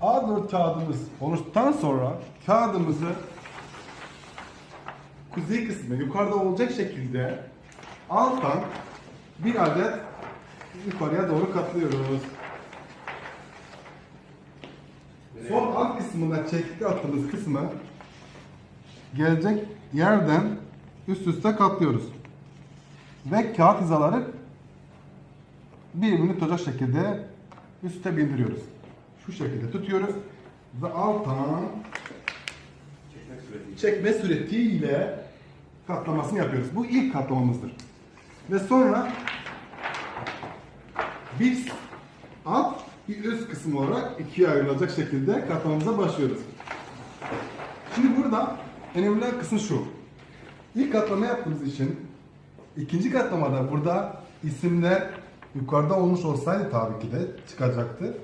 A4 kağıdımız oluştuktan sonra kağıdımızı kuzey kısmı yukarıda olacak şekilde alttan bir adet yukarıya doğru katlıyoruz. Son alt kısmında çekti attığımız kısmı gelecek yerden üst üste katlıyoruz. Ve kağıt hizaları birbirini tutacak şekilde üste bindiriyoruz. Şu şekilde tutuyoruz ve alttan çekme suretiyle katlamasını yapıyoruz. Bu ilk katlamamızdır. Ve sonra biz alt bir üst kısım olarak ikiye ayrılacak şekilde katlamamıza başlıyoruz. Şimdi burada önemli kısım şu. İlk katlama yaptığımız için ikinci katlamada burada isimler yukarıda olmuş olsaydı tabii ki de çıkacaktı.